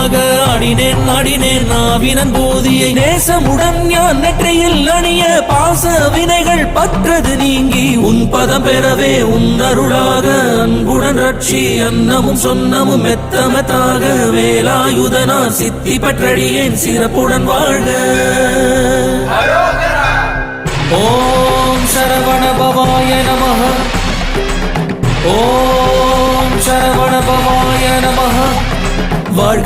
பரவசமாக ஆடினேன் ஆடினேன். நாவினன் போதியை நேசமுடன் யான் நெற்றியில் அணிய பாச வினைகள் பற்றது நீங்கி உன் பதம் பெறவே உன் அருளாக. அன்புடன் ரட்சி அன்னமும் சொன்னமும் மெத்த மெத்தாக வேலாயுதனா சித்தி பற்றடியேன் சிறப்புடன் வாழ்க. ஓம்